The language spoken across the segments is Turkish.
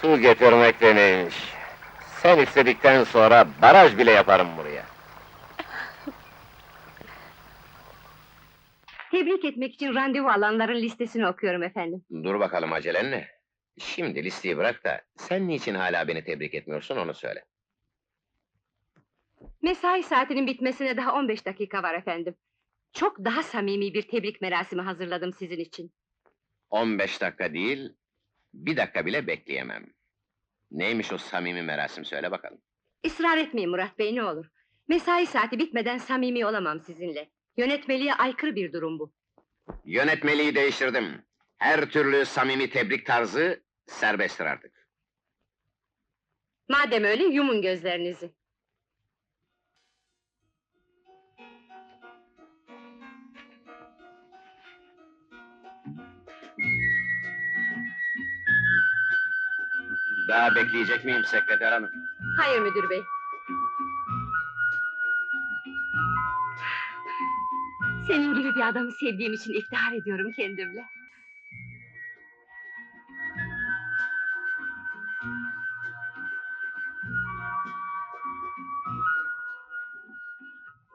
Su getirmek de neymiş? Sen istedikten sonra baraj bile yaparım buraya. Tebrik etmek için randevu alanların listesini okuyorum efendim. Dur bakalım acelen ne? Şimdi listeyi bırak da, sen niçin hala beni tebrik etmiyorsun onu söyle. Mesai saatinin bitmesine daha 15 dakika var efendim. Çok daha samimi bir tebrik merasimi hazırladım sizin için. 15 dakika değil, bir dakika bile bekleyemem. Neymiş o samimi merasim söyle bakalım. Israr etmeyin Murat Bey ne olur. Mesai saati bitmeden samimi olamam sizinle. Yönetmeliğe aykırı bir durum bu. Yönetmeliği değiştirdim. Her türlü samimi tebrik tarzı serbesttir artık. Madem öyle yumun gözlerinizi. Daha bekleyecek miyim sekreter hanım? Hayır müdür bey. Senin gibi bir adamı sevdiğim için iftihar ediyorum kendimle.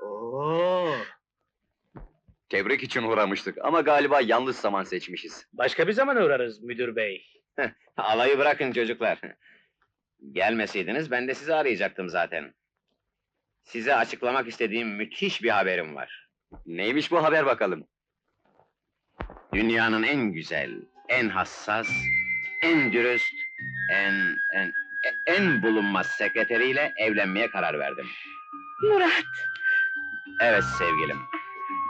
Oo, Tebrik için uğramıştık ama galiba yanlış zaman seçmişiz. başka bir zaman uğrarız müdür bey. Alayı bırakın çocuklar. Gelmeseydiniz ben de sizi arayacaktım zaten. Size açıklamak istediğim müthiş bir haberim var. Neymiş bu haber bakalım? Dünyanın en güzel, en hassas, en dürüst, en en en bulunmaz sekreteriyle evlenmeye karar verdim. Murat! Evet sevgilim.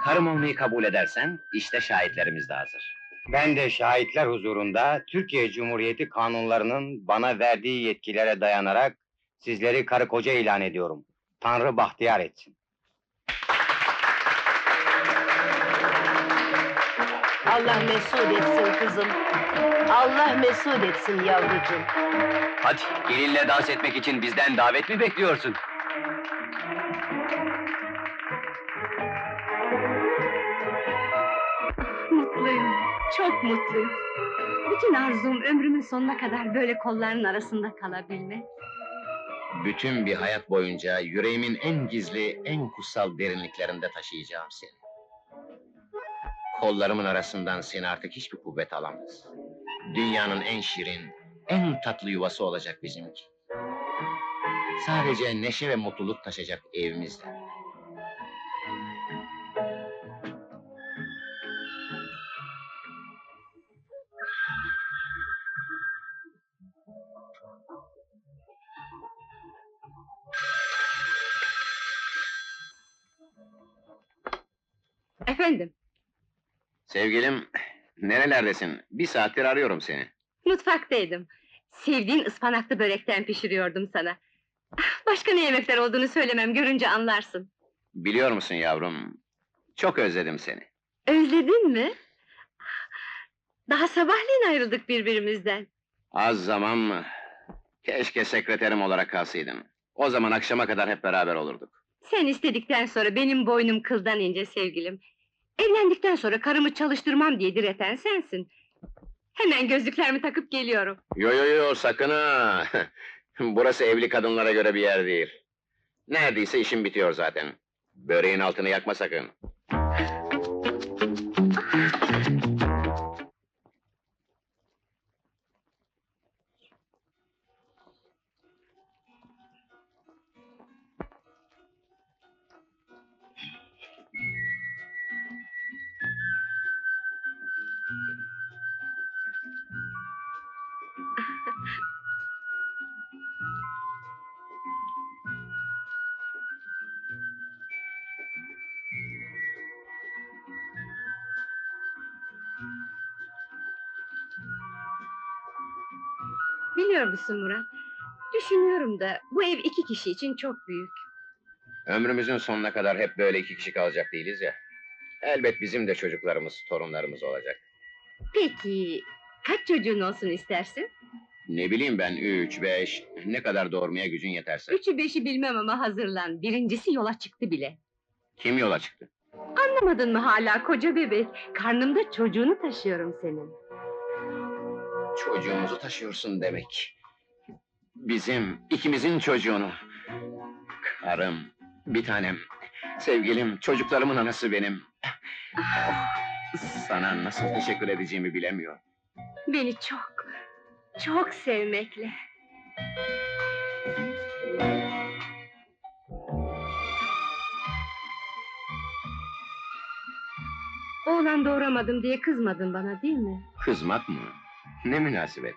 Karım olmayı kabul edersen işte şahitlerimiz de hazır. Ben de şahitler huzurunda Türkiye Cumhuriyeti kanunlarının bana verdiği yetkilere dayanarak sizleri karı koca ilan ediyorum. Tanrı bahtiyar etsin. Allah mesut etsin kızım. Allah mesut etsin yavrucuğum. Hadi gelinle dans etmek için bizden davet mi bekliyorsun? Mutluyum, çok mutluyum. Bütün arzum ömrümün sonuna kadar böyle kolların arasında kalabilmek. Bütün bir hayat boyunca yüreğimin en gizli, en kutsal derinliklerinde taşıyacağım seni. Kollarımın arasından seni artık hiçbir kuvvet alamaz. Dünyanın en şirin, en tatlı yuvası olacak bizimki. Sadece neşe ve mutluluk taşacak evimizde. Sevgilim, nerelerdesin? Bir saattir arıyorum seni. mutfaktaydım. Sevdiğin ıspanaklı börekten pişiriyordum sana. Ah, Başka ne yemekler olduğunu söylemem, görünce anlarsın. Biliyor musun yavrum, çok özledim seni. Özledin mi? Daha sabahleyin ayrıldık birbirimizden. Az zaman mı? Keşke sekreterim olarak kalsaydın. O zaman akşama kadar hep beraber olurduk. Sen istedikten sonra benim boynum kıldan ince sevgilim. Evlendikten sonra karımı çalıştırmam diye direten sensin. Hemen gözlüklerimi takıp geliyorum. Yo yo yo sakın ha! Burası evli kadınlara göre bir yer değil. Neredeyse işim bitiyor zaten. Böreğin altını yakma sakın. Biliyor musun Murat? Düşünüyorum da bu ev iki kişi için çok büyük. Ömrümüzün sonuna kadar hep böyle iki kişi kalacak değiliz ya. Elbet bizim de çocuklarımız, torunlarımız olacak. Peki kaç çocuğun olsun istersin? Ne bileyim ben, üç, beş, ne kadar doğurmaya gücün yeterse. Üçü beşi bilmem ama hazırlan. Birincisi yola çıktı bile. Kim yola çıktı? Anlamadın mı hala koca bebek? Karnımda çocuğunu taşıyorum senin. Çocuğumuzu taşıyorsun demek. Bizim, ikimizin çocuğunu. Karım, bir tanem, sevgilim, çocuklarımın anası benim. Sana nasıl teşekkür edeceğimi bilemiyorum. Beni çok, çok sevmekle. Oğlan doğuramadım diye kızmadın bana değil mi? Kızmak mı? Ne münasebet.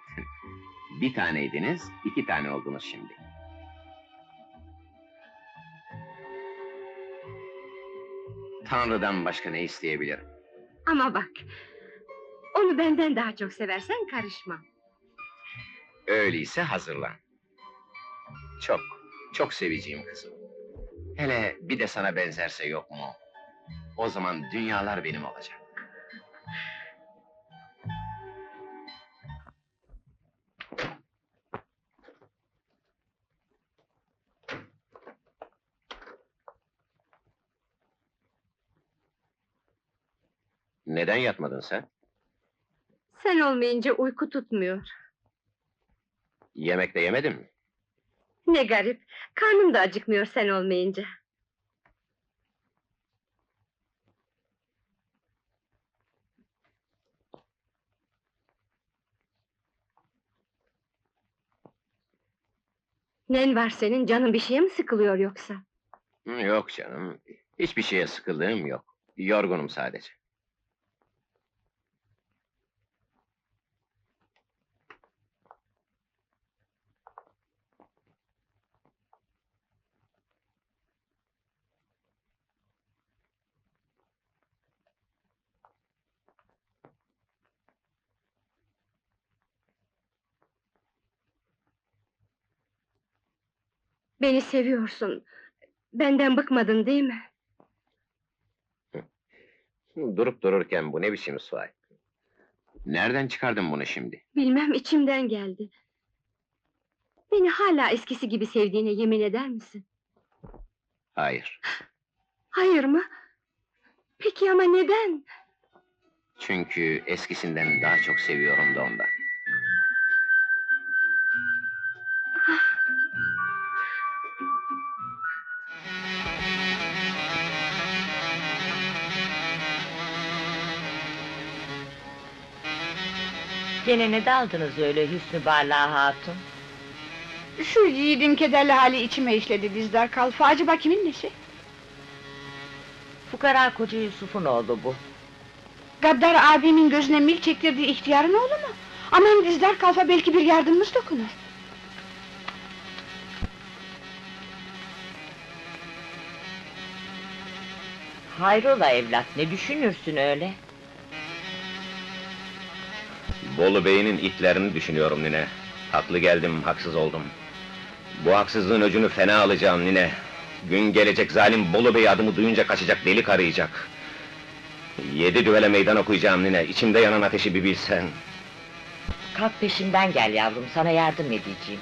Bir taneydiniz, iki tane oldunuz şimdi. Tanrı'dan başka ne isteyebilirim? Ama bak, onu benden daha çok seversen karışma. Öyleyse hazırlan. Çok, çok seveceğim kızım. Hele bir de sana benzerse yok mu? O zaman dünyalar benim olacak. Neden yatmadın sen? Sen olmayınca uyku tutmuyor. Yemek de yemedin mi? Ne garip, karnım da acıkmıyor sen olmayınca. Nen var senin, canın bir şeye mi sıkılıyor yoksa? Yok canım, hiçbir şeye sıkıldığım yok. Yorgunum sadece. Beni seviyorsun. Benden bıkmadın değil mi? Durup dururken bu ne biçim sual? Nereden çıkardın bunu şimdi? Bilmem içimden geldi. Beni hala eskisi gibi sevdiğine yemin eder misin? Hayır. Hayır mı? Peki ama neden? Çünkü eskisinden daha çok seviyorum da ondan. Gene ne daldınız öyle Hüsnü Bala Hatun? Şu yiğidin kederli hali içime işledi dizdar kalfa. Acaba kimin nesi? Fukara koca Yusuf'un oğlu bu. Gaddar abimin gözüne mil çektirdiği ihtiyarın oğlu mu? Aman dizdar kalfa belki bir yardımımız dokunur. Hayrola evlat, ne düşünürsün öyle? Bolu Bey'in itlerini düşünüyorum nine. Haklı geldim, haksız oldum. Bu haksızlığın öcünü fena alacağım nine. Gün gelecek zalim Bolu Bey adımı duyunca kaçacak, delik arayacak. Yedi düvele meydan okuyacağım nine, içimde yanan ateşi bir bilsen. Kalk peşimden gel yavrum, sana yardım edeceğim.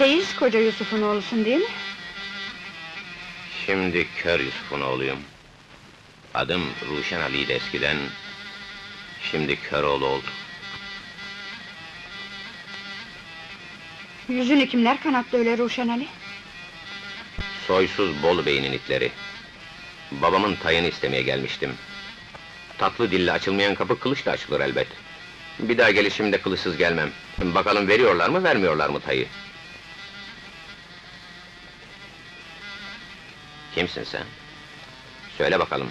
Seyiz koca Yusuf'un oğlusun değil mi? Şimdi kör Yusuf'un oğluyum. Adım Ruşen Ali'ydi eskiden. Şimdi Köroğlu oldu. Yüzünü kimler kanattı öyle Ruşen Ali? Soysuz Bolu Bey'in itleri. Babamın tayını istemeye gelmiştim. Tatlı dille açılmayan kapı kılıçla açılır elbet. Bir daha gelişimde kılıçsız gelmem. Bakalım veriyorlar mı vermiyorlar mı tayı? Kimsin sen? Söyle bakalım.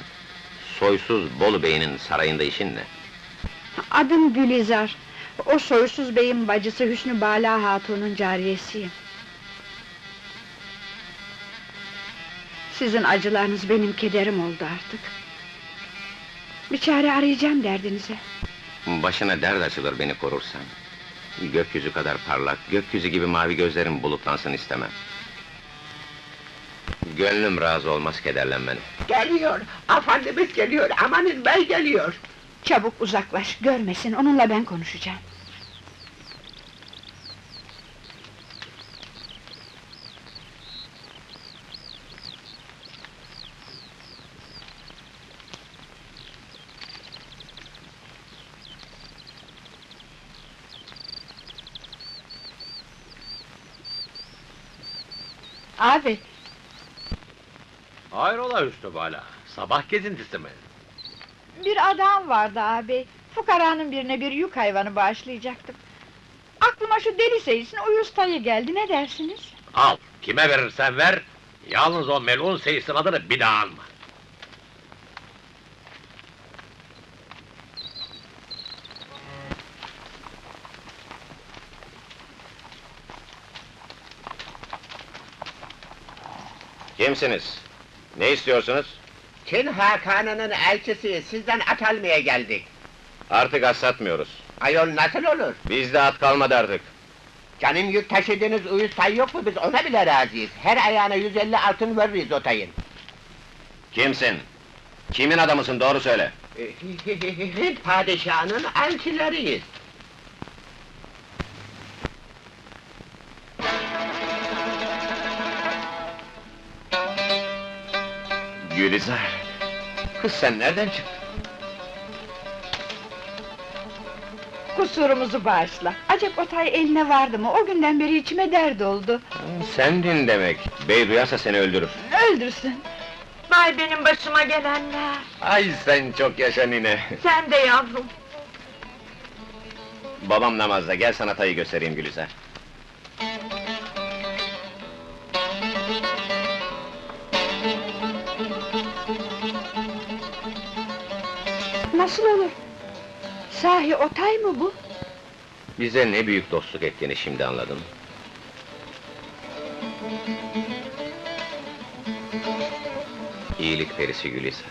Soysuz Bolu Bey'in sarayında işin ne? Adım Gülizar. O soysuz beyin bacısı Hüsnü Bala Hatun'un cariyesiyim. Sizin acılarınız benim kederim oldu artık. Bir çare arayacağım derdinize. Başına dert açılır beni korursan. Gökyüzü kadar parlak, gökyüzü gibi mavi gözlerim bulutlansın istemem. Gönlüm razı olmaz kederlenmene. Geliyor, efendimiz geliyor, amanın bey geliyor. Çabuk uzaklaş, görmesin, onunla ben konuşacağım. Abi, Hayrola Hüsnü Bala? Sabah gezintisi mi? bir adam vardı abi. Fukaranın birine bir yük hayvanı bağışlayacaktım. Aklıma şu deli seyis'in uyuz tayı geldi, ne dersiniz? Al, kime verirsen ver, yalnız o melun seyisin adını bir daha anma. Kimsiniz? Ne istiyorsunuz? Çin Hakanı'nın elçisi, sizden at almaya geldik. Artık az satmıyoruz. Ayol nasıl olur? Bizde at kalmadı artık. Canım yük taşıdığınız uyuz tay yok mu? Biz ona bile razıyız. Her ayağına 150 altın veririz o tayın. Kimsin? Kimin adamısın doğru söyle. Hint padişahının elçileriyiz. Gülizar. Kız sen nereden çıktın? Kusurumuzu bağışla. Acep o tay eline vardı mı? O günden beri içime dert oldu. Sendin demek. Bey duyarsa seni öldürür. Öldürsün. Vay benim başıma gelenler. Ay sen çok yaşa nine. Sen de yavrum. Babam namazda, gel sana tayı göstereyim Gülizar. Nasıl olur? Sahi o tay mı bu? Bize ne büyük dostluk ettiğini şimdi anladım. İyilik perisi Gülizar.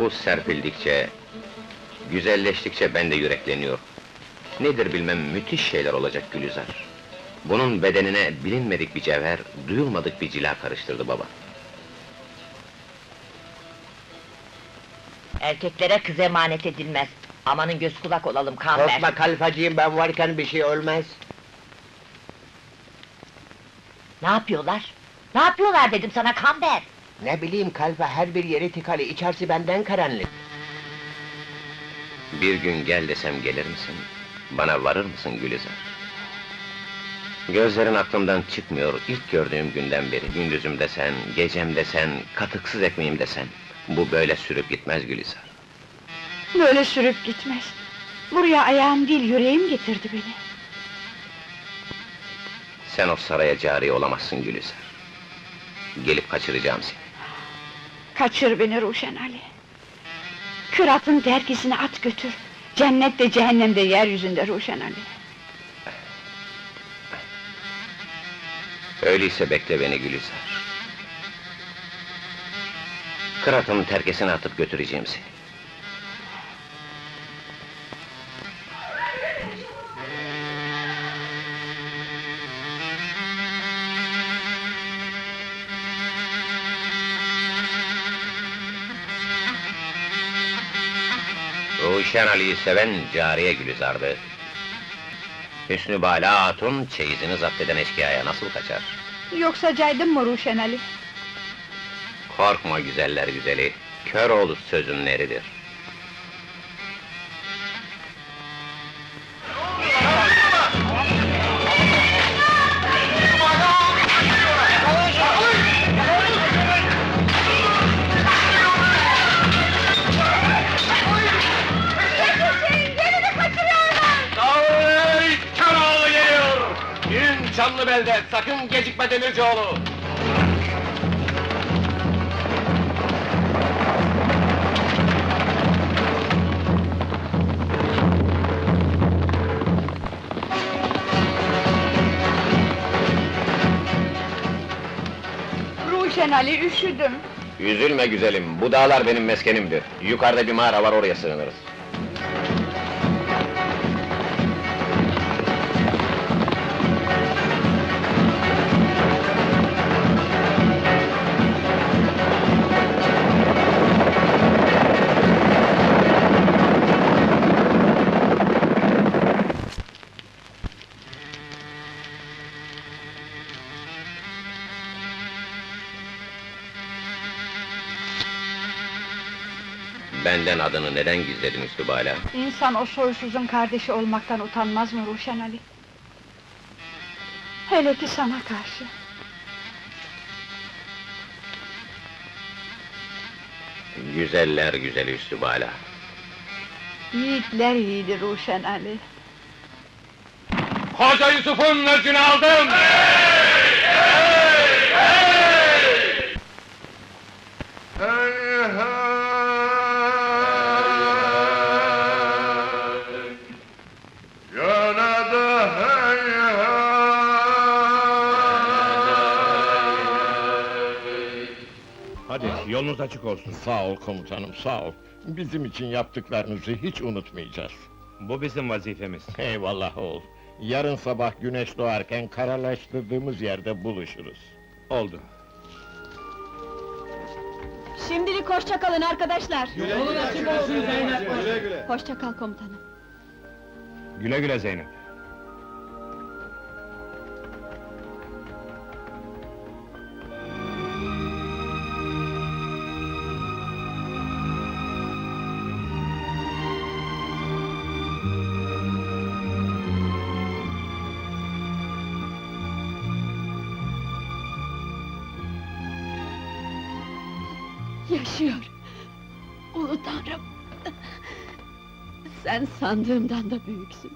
Bu serpildikçe, güzelleştikçe ben de yürekleniyorum. Nedir bilmem müthiş şeyler olacak Gülizar. Bunun bedenine bilinmedik bir cevher, duyulmadık bir cila karıştırdı baba. Erkeklere kız emanet edilmez. Amanın göz kulak olalım Kamber. Korkma kalfacığım ben varken bir şey olmaz. Ne yapıyorlar? Ne yapıyorlar dedim sana Kamber. Ne bileyim kalfa her bir yeri tıkalı, içerisi benden karanlık. Bir gün gel desem gelir misin? Bana varır mısın Gülizar? Gözlerin aklımdan çıkmıyor ilk gördüğüm günden beri. Gündüzüm desen, gecem desen, katıksız ekmeğim desen. Bu böyle sürüp gitmez Gülizar. Böyle sürüp gitmez. Buraya ayağım değil, yüreğim getirdi beni. Sen o saraya cari olamazsın Gülizar. Gelip kaçıracağım seni. Kaçır beni Ruşen Ali. Küratın terkisini at götür. Cennette cehennemde yeryüzünde Ruşen Ali. Öyleyse bekle beni Gülizar. Kırat'ın terkesini atıp götüreceğim seni. Ruşen Ali'yi seven cariye Gülizar'dı. Hüsnü Bala Hatun çeyizini zapt eden eşkıyaya nasıl kaçar? Yoksa caydın mı Ruşen Ali? Korkma güzeller güzeli, kör oğlu sözün neridir? Köroğlu Çamlıbel'de, sakın gecikme Demircioğlu! Ali üşüdüm. Üzülme güzelim, bu dağlar benim meskenimdir. Yukarıda bir mağara var, oraya sığınırız. Benden adını neden gizledin Üstü Bala? İnsan o soysuzun kardeşi olmaktan utanmaz mı Ruşen Ali? Hele ki sana karşı. Güzeller güzeli Üstü Bala. Yiğitler yiğidi Ruşen Ali. Koca Yusuf'un öcünü aldım! Hadi yolunuz açık olsun. Sağ ol komutanım, sağ ol. Bizim için yaptıklarınızı hiç unutmayacağız. Bu bizim vazifemiz. Eyvallah oğul. Yarın sabah güneş doğarken karalaştırdığımız yerde buluşuruz. Oldu. Şimdilik hoşça kalın arkadaşlar. Güle güle. Hoşça kal komutanım. Güle güle Zeynep. Sandığımdan da büyüksün.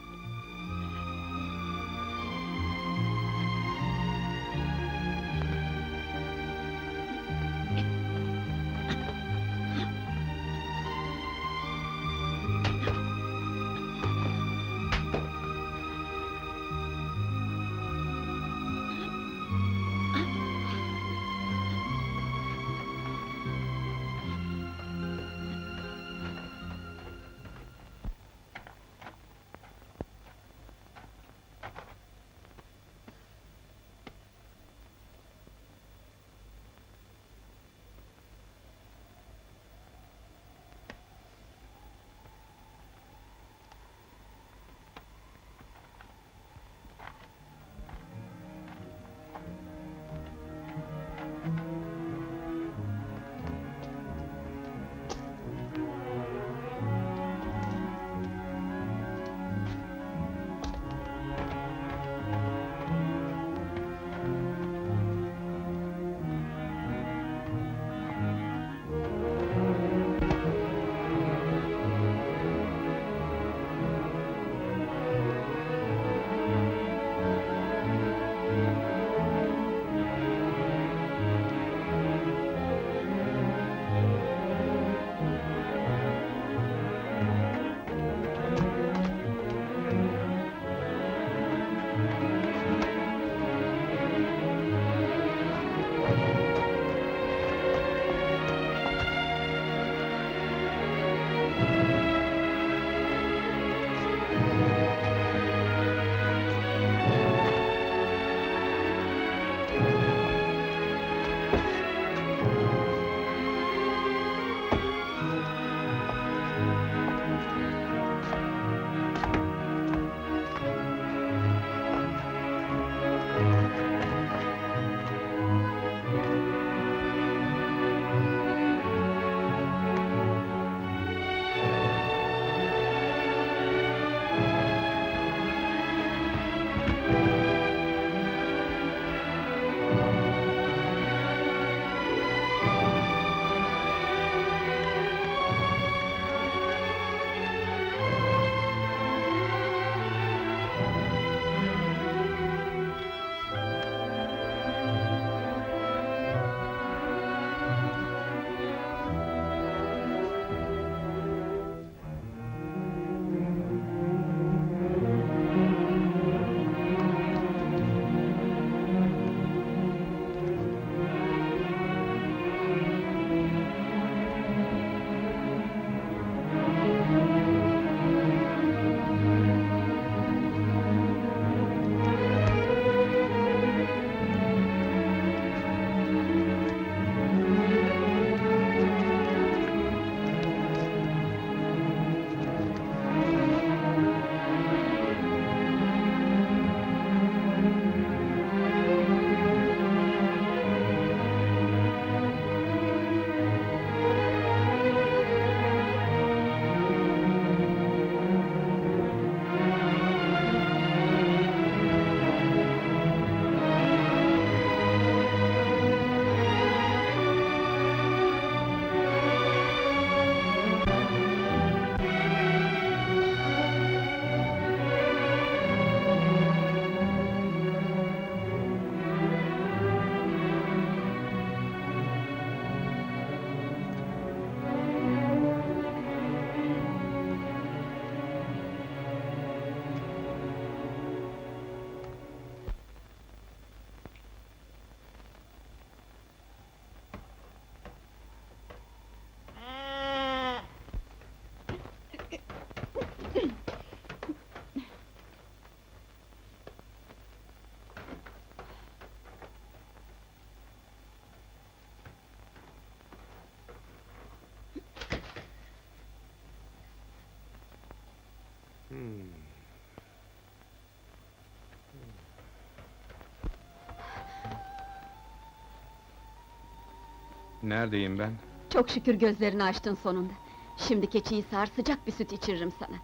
Neredeyim ben? Çok şükür gözlerini açtın sonunda. Şimdi keçiyi sağar sıcak bir süt içiririm sana.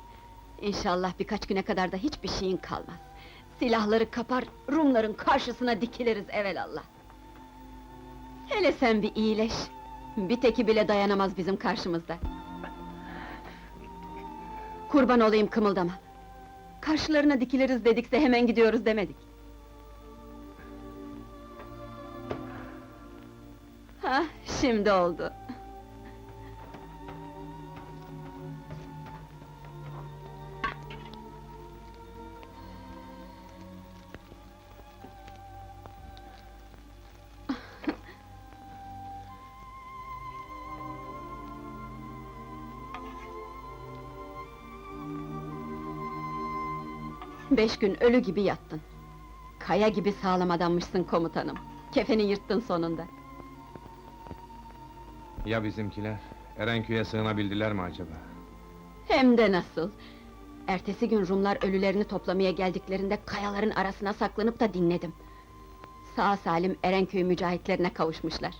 İnşallah birkaç güne kadar da hiçbir şeyin kalmaz. Silahları kapar, Rumların karşısına dikiliriz evelallah. Hele sen bir iyileş. Bir teki bile dayanamaz bizim karşımızda. Kurban olayım kımıldama. Karşılarına dikiliriz dedikse hemen gidiyoruz demedik. Ha, şimdi oldu. Beş gün ölü gibi yattın. Kaya gibi sağlam adammışsın komutanım. Kefeni yırttın sonunda. Ya bizimkiler? Erenköy'e sığınabildiler mi acaba? Hem de nasıl? Ertesi gün Rumlar ölülerini toplamaya geldiklerinde kayaların arasına saklanıp da dinledim. Sağ salim Erenköy mücahitlerine kavuşmuşlar.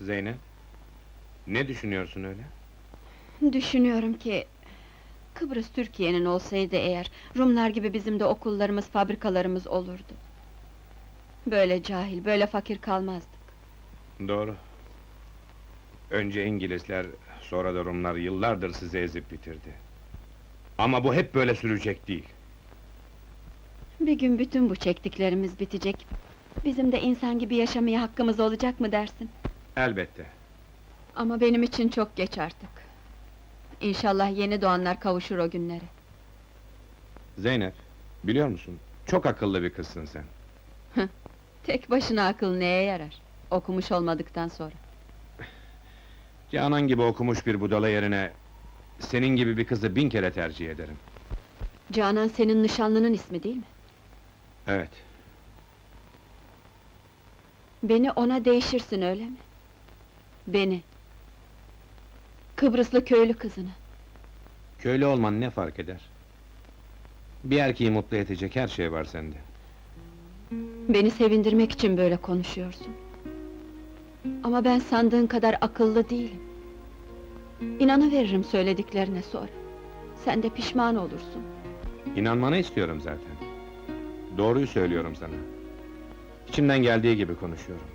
Zeynep? Ne düşünüyorsun öyle? Düşünüyorum ki... Kıbrıs Türkiye'nin olsaydı eğer... Rumlar gibi bizim de okullarımız, fabrikalarımız olurdu. Böyle cahil, böyle fakir kalmazdık. Doğru. Önce İngilizler, sonra da Rumlar yıllardır sizi ezip bitirdi. Ama bu hep böyle sürecek değil. Bir gün bütün bu çektiklerimiz bitecek. Bizim de insan gibi yaşamaya hakkımız olacak mı dersin? Elbette. Ama benim için çok geç artık. İnşallah yeni doğanlar kavuşur o günlere. Zeynep, biliyor musun? Çok akıllı bir kızsın sen. Tek başına akıl neye yarar? Okumuş olmadıktan sonra. Canan gibi okumuş bir budala yerine... ...senin gibi bir kızı bin kere tercih ederim. Canan senin nişanlının ismi değil mi? Evet, Beni ona değişirsin öyle mi? Beni. Kıbrıslı köylü kızını. köylü olman ne fark eder? Bir erkeği mutlu edecek her şey var sende. Beni sevindirmek için böyle konuşuyorsun. Ama ben sandığın kadar akıllı değilim. İnanıveririm söylediklerine sonra. Sen de pişman olursun. İnanmanı istiyorum zaten. Doğruyu söylüyorum sana. İçimden geldiği gibi konuşuyorum.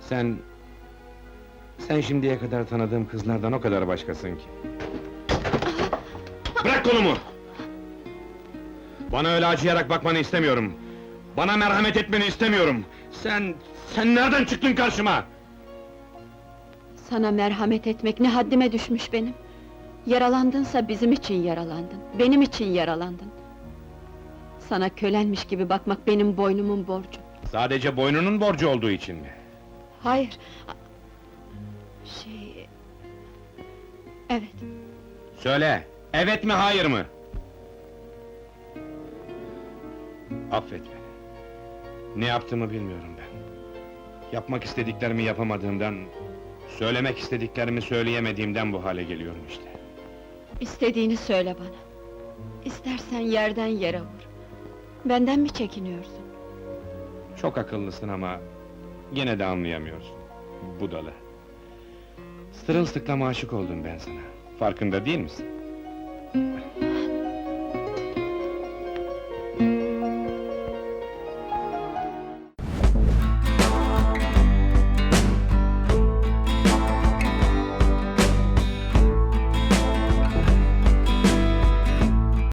Sen... Sen şimdiye kadar tanıdığım kızlardan o kadar başkasın ki. Bırak kolumu! Bana öyle acıyarak bakmanı istemiyorum. Bana merhamet etmeni istemiyorum. Sen... Sen nereden çıktın karşıma? Sana merhamet etmek ne haddime düşmüş benim. Yaralandınsa bizim için yaralandın. Benim için yaralandın. Sana kölenmiş gibi bakmak benim boynumun borcu. Sadece boynunun borcu olduğu için mi? Hayır. Evet. Söyle, evet mi hayır mı? Affet beni. Ne yaptığımı bilmiyorum ben. Yapmak istediklerimi yapamadığımdan... ...söylemek istediklerimi söyleyemediğimden bu hale geliyorum işte. İstediğini söyle bana. İstersen yerden yere vur. Benden mi çekiniyorsun? Çok akıllısın ama... ...gene de anlayamıyorsun. Budalı. Sırılsıklam aşık oldum ben sana. Farkında değil misin?